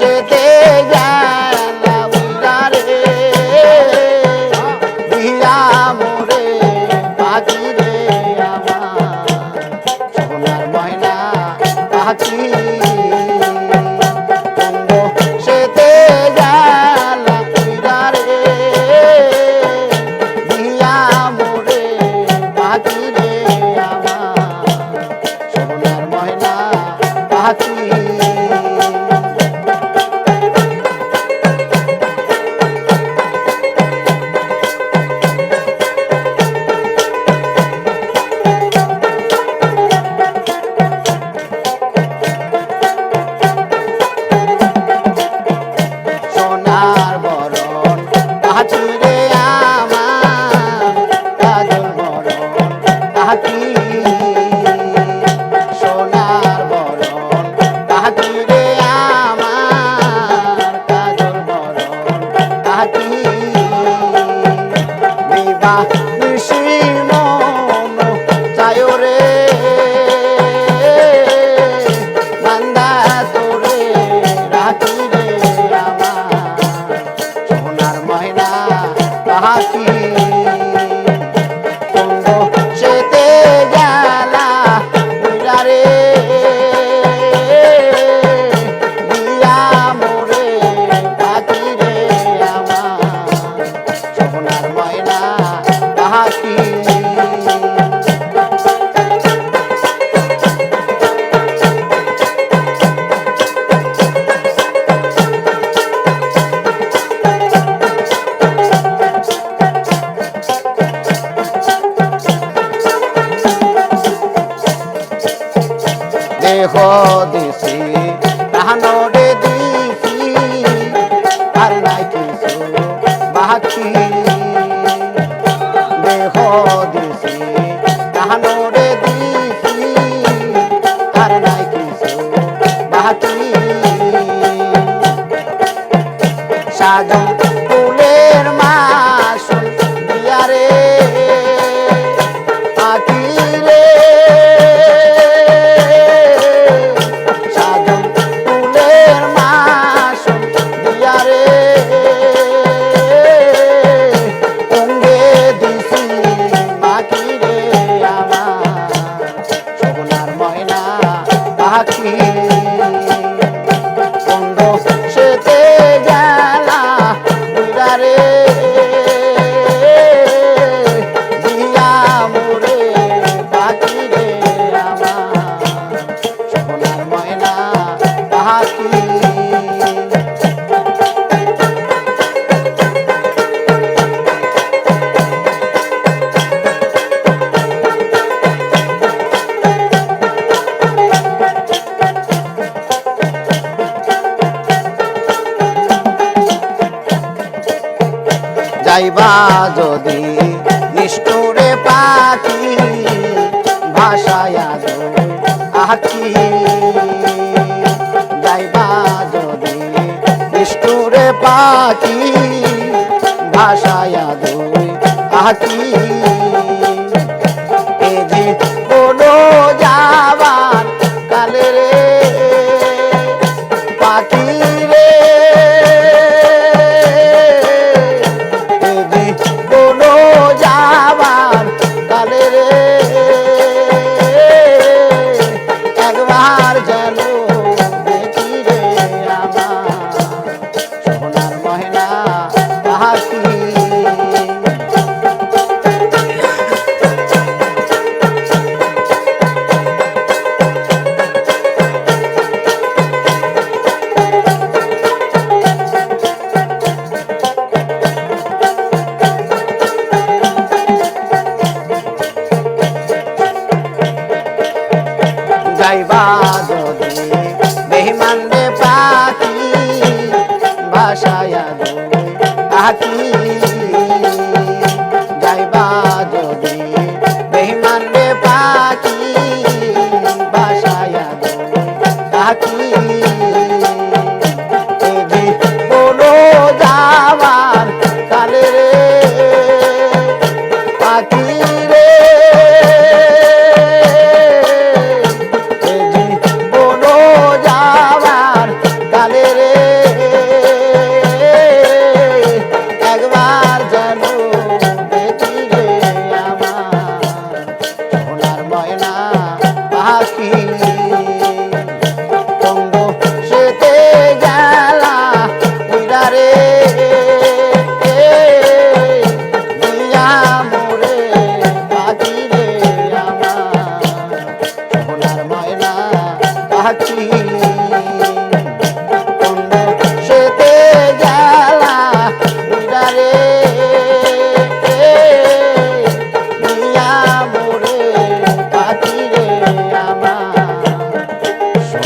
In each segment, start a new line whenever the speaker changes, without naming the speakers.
দেশেতে রে বিরা মোরে পাখির বাকি সোনার বরণ বাকি রে আমার কাজল বরণ বাকি বিবাহ হদেশে প্রাণরে দিছি আর নাই কিছু বাকি। দেহ দিছি প্রাণরে দিছি আর নাই কিছু বাকি। সাজন রে যাইবা যদি নিষ্ঠুরে পাখি ভাষায় আকি। যাইবা যদি নিষ্ঠুরে পাখি ভাষায় আকি। aqui.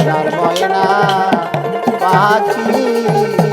সোনার ময়না বাঁচি।